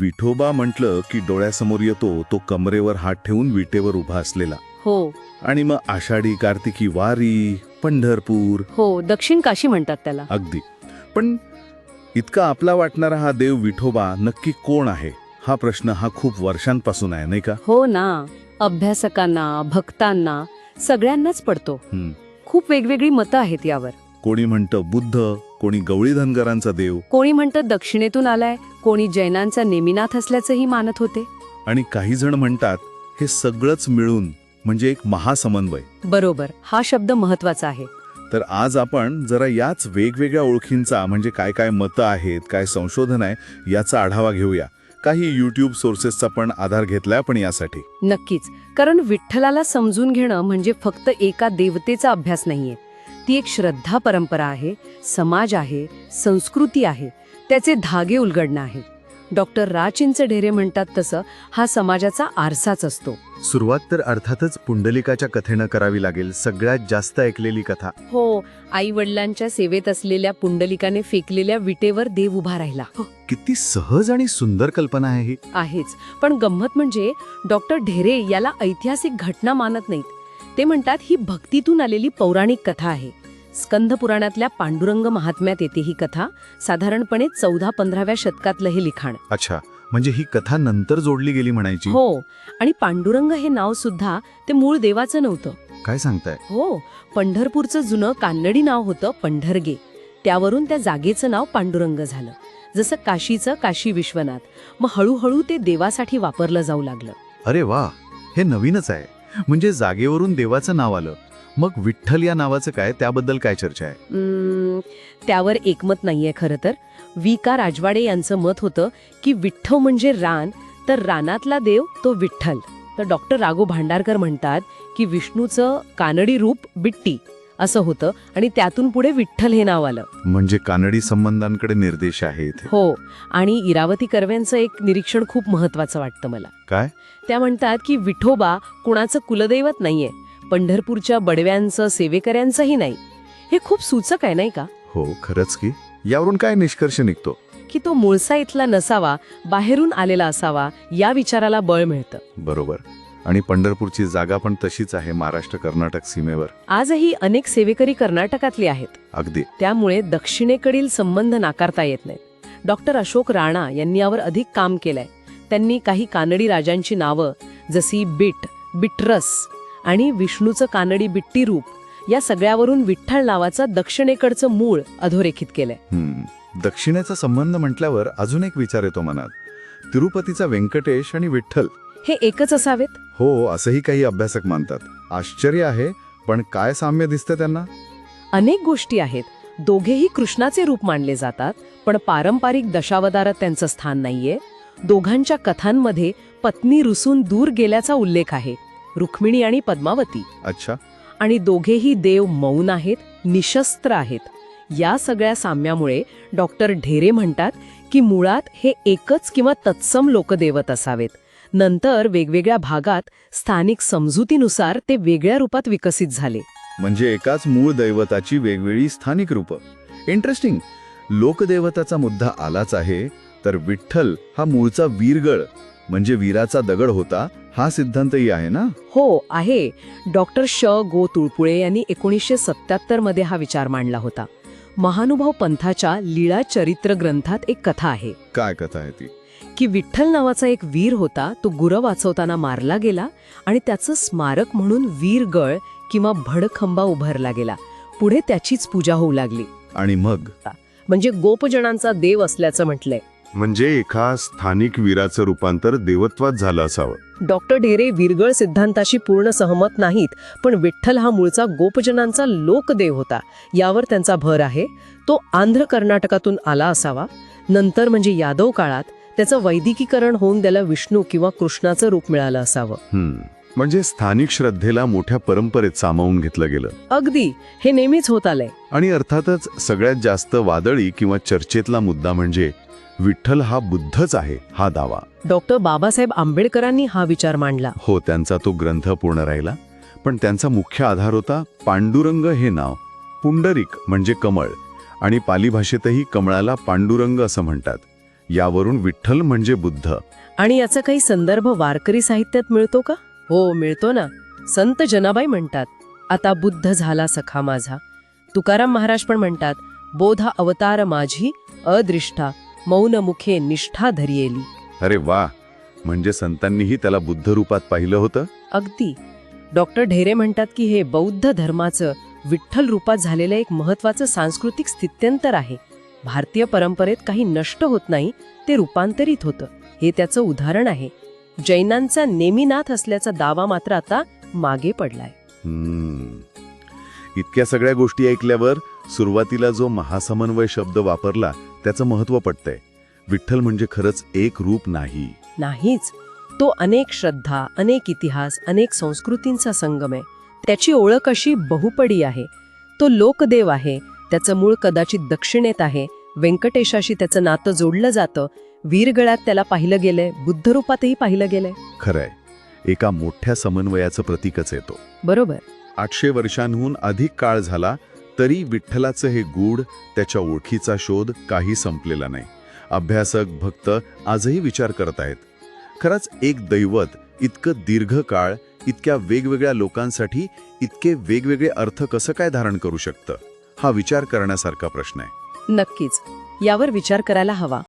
विठोबा म्हटलं की डोळ्यासमोर येतो तो कमरेवर हात ठेवून विटेवर उभा असलेला. हो. आणि मग आषाढी कार्तिकी वारी पंढरपूर. हो दक्षिण काशी म्हणतात त्याला. अगदी. पण इतका आपला वाटणारा हा देव विठोबा नक्की कोण आहे? हा प्रश्न हा खूप वर्षांपासून आहे नाही का? हो ना. अभ्यासकांना भक्तांना सगळ्यांनाच पडतो. खूप वेगवेगळी मतं आहेत यावर. कोणी म्हणतं बुद्ध कोणी गवळी धनगरांचा देव. कोणी म्हणतं दक्षिणेतून आलाय कोणी जैनांचा नेमिनाथ असल्याचंही मानत होते. आणि काही जण म्हणतात हे सगळंच मिळून म्हणजे एक महासमन्वय. बरोबर हा शब्द महत्त्वाचा आहे. तर आज आपण जरा याच वेगवेगळ्या ओळखींचा म्हणजे काय काय मतं आहेत काय संशोधन आहे याचा आढावा घेऊया. काही युट्यूब सोर्सेसचा पण आधार घेतलाय आपण यासाठी. नक्कीच कारण विठ्ठलाला समजून घेणं म्हणजे फक्त एका देवतेचा अभ्यास नाहीये. ती एक श्रद्धा परंपरा आहे समाज आहे संस्कृती आहे त्याचे धागे उलगडणं आहे. डॉक्टर राचिंच ढेरे म्हणतात तसं हा समाजाचा आरसाच असतो. सुरुवात तर अर्थातच पुंडलिकाच्या कथेनं करावी लागेल सगळ्यात जास्त ऐकलेली कथा. हो आई वडिलांच्या सेवेत असलेल्या पुंडलिकाने फेकलेल्या विटेवर देव उभा राहिला. किती सहज आणि सुंदर कल्पना आहे ही. आहेच पण गंमत म्हणजे डॉक्टर ढेरे याला ऐतिहासिक घटना मानत नाहीत. ते म्हणतात ही भक्तीतून आलेली पौराणिक कथा आहे. स्कंद पुराणातल्या पांडुरंग महात्म्यात येते ही कथा साधारणपणे चौदा पंधराव्या शतकातलं हे लिखाण. अच्छा म्हणजे ही कथा नंतर जोडली गेली म्हणायची? हो आणि पांडुरंग हे नाव सुद्धा ते मूळ देवाचं नव्हतं. काय सांगताय? हो पंढरपूरचं जुनं कानडी नाव होतं पंढरगे. त्यावरून त्या जागेचं नाव पांडुरंग झालं. जसं काशीचं काशी विश्वनाथ मग हळूहळू ते देवासाठी वापरलं जाऊ लागलं. अरे वा हे नवीनच आहे. म्हणजे जागेवरून देवाचं नाव आलं. मग विठ्ठल या नावाचं काय? त्याबद्दल काय चर्चा आहे? त्यावर एकमत नाहीये खरं तर. वी का. राजवाडे यांचं मत होतं की विठ्ठल म्हणजे रान तर रानातला देव तो विठ्ठल. तर डॉक्टर राघो भांडारकर म्हणतात की विष्णूचं कानडी रूप बिट्टी. असं होतं आणि त्यातून पुढे विठ्ठल हे नाव आलं. म्हणजे कानडी संबंधांकडे निर्देश आहेत. हो आणि इरावती कर्व्यांचं एक निरीक्षण खूप महत्वाचं वाटतं मला. काय? त्या म्हणतात की विठोबा कुणाचं कुलदैवत नाहीये पंढरपूरच्या बडव्यांचं सेवेकऱ्यांचंही नाही. हे खूप सूचक आहे नाही का? हो खरंच की. यावरून काय निष्कर्ष निघतो? की तो मुळसा इथला नसावा बाहेरून आलेला असावा या विचाराला बळ मिळतं. बरोबर. आणि पंढरपूरची जागा पण तशीच आहे महाराष्ट्र कर्नाटक सीमेवर. आजही अनेक सेवेकरी कर्नाटकातली आहेत. अगदी. त्यामुळे दक्षिणेकडील संबंध नाकारता येत नाहीत डॉक्टर अशोक राणा यांनी यावर अधिक काम केलंय. त्यांनी काही कानडी राजांची नावं जशी बिट बिट्रस आणि विष्णूचं कानडी बिट्टी रूप या सगळ्यावरून विठ्ठल नावाचं दक्षिणेकडचं मूळ अधोरेखित केलंय. दक्षिणेचा संबंध म्हटल्यावर अजून एक विचार येतो मनात. तिरुपतीचा व्यंकटेश आणि विठ्ठल हे एकच असावेत? हो असंही काही अभ्यासक मानतात. आश्चर्य आहे पण काय साम्य दिसतं त्यांना? अनेक गोष्टी आहेत. दोघेही कृष्णाचे रूप मानले जातात पण पारंपरिक दशावतारात त्यांचं स्थान नाहीये. दोघांच्या कथांमध्ये पत्नी रुसून दूर गेल्याचा उल्लेख आहे रुक्मिणी आणि पद्मावती. अच्छा. आणि दोघेही देव मौन आहेत निशस्त्र आहेत. या सगळ्या साम्यामुळे डॉक्टर ढेरे म्हणतात की मुळात हे एकच किंवा तत्सम लोकदेवत असावेत. नंतर वेगवेगळ्या भागात स्थानिक समजुतीनुसार ते वेगळ्या रूपात विकसित झाले. म्हणजे एकाच मूळ दैवताची वेगवेगळी स्थानिक रूपं. इंटरेस्टिंग लोकदेवताचा मुद्दा आलाच आहे तर विठ्ठल हा मूळचा वीरगळ म्हणजे वीराचा दगड होता हा सिद्धांतही आहे ना? हो आहे. डॉक्टर श. गो. तुळपुळे यांनी एकोणीसशे सत्याहत्तरमध्ये हा विचार मांडला होता. महानुभाव पंथाच्या लीळा चरित्र ग्रंथात एक कथा आहे. काय कथा आहे ती? की विठ्ठल नावाचा एक वीर होता तो गुरं वाचवताना मारला गेला आणि त्याचं स्मारक म्हणून वीरगळ किंवा भडखंबा उभारला गेला. पुढे त्याचीच पूजा होऊ लागली. आणि मग? म्हणजे गोपजनांचा देव असल्याचं म्हटलंय. म्हणजे एका स्थानिक वीराचं रूपांतर देवत्वात झालं असावं. डॉक्टर ढेरे वीरगळ सिद्धांताशी पूर्ण सहमत नाहीत पण विठ्ठल हा मूळचा गोपजनांचा लोकदेव होता. यावर त्यांचा भर आहे. तो आंध्र कर्नाटकातून आला असावा. नंतर म्हणजे यादव काळात त्याचं वैदिकीकरण होऊन त्याला विष्णू किंवा कृष्णाचं रूप मिळालं असावं. हम्म. म्हणजे स्थानिक श्रद्धेला मोठ्या परंपरेत सामावून घेतलं गेलं. अगदी. हे नेहमीच होत आलंय. आणि अर्थातच सगळ्यात जास्त वादळी किंवा चर्चेतला मुद्दा म्हणजे विठ्ठल हा बुद्धच आहे हा दावा. डॉक्टर बाबासाहेब आंबेडकरांनी हा विचार मांडला. हो त्यांचा तो ग्रंथ पूर्ण राहिला. पण त्यांचा मुख्य आधार होता पांडुरंग हे नाव. पुंडरिक म्हणजे कमळ. आणि पाली भाषेतही कमळाला पांडुरंग असं म्हणतात. यावरून विठ्ठल म्हणजे बुद्ध. आणि याचा काही संदर्भ वारकरी साहित्यात मिळतो का? हो मिळतो ना. संत जनाबाई म्हणतात आता बुद्ध झाला सखा माझा. तुकाराम महाराज पण म्हणतात बोधा अवतार माझी अदृष्टा मौन मुखे निष्ठा धरियेली. अरे वा! म्हणजे संतांनीही त्याला बुद्ध रूपात पाहिलं होतं? अगदी. डॉक्टर ढेरे म्हणतात की हे बौद्ध धर्माचं विठ्ठल रूपात झालेलं एक महत्वाचं सांस्कृतिक स्थित्यंतर आहे. भारतीय परंपरेत काही नष्ट होत नाही ते रूपांतरित होतं. हे त्याचं उदाहरण आहे. जैनांचा नेमीनाथ असल्याचा दावा मात्र आता मागे पडलाय. इतक्या सगळ्या गोष्टी ऐकल्यावर सुरुवातीला जो महासमन्वय शब्द वापरला त्याचं महत्त्व पटतंय. विठ्ठल म्हणजे खरंच एक रूप नाही. नाहीच. तो अनेक श्रद्धा अनेक इतिहास अनेक संस्कृतींचा संगम आहे. त्याची ओळख अशी बहुपडी आहे. तो लोकदेव आहे. त्याचं मूळ कदाचित दक्षिणेत आहे. व्यंकटेशाशी त्याचं नातं जोडलं जातं. वीरगळ्यात त्याला पाहिलं गेलंय. बुद्ध रूपातही पाहिलं गेलंय. खरंय. एका मोठ्या समन्वयाचं प्रतीकच येतो. बरोबर. आठशे वर्षांहून अधिक काळ झाला तरी विठ्ठलाचं हे गूढ त्याच्या ओळखीचा शोध काही संपलेला नाही. अभ्यासक भक्त आजही विचार करत आहेत. खरंच एक दैवत इतकं दीर्घ काळ इतक्या वेगवेगळ्या लोकांसाठी इतके वेगवेगळे अर्थ कसं काय धारण करू शकतं? हा विचार करण्यासारखा प्रश्न आहे. नक्कीच. यावर विचार करायला हवा.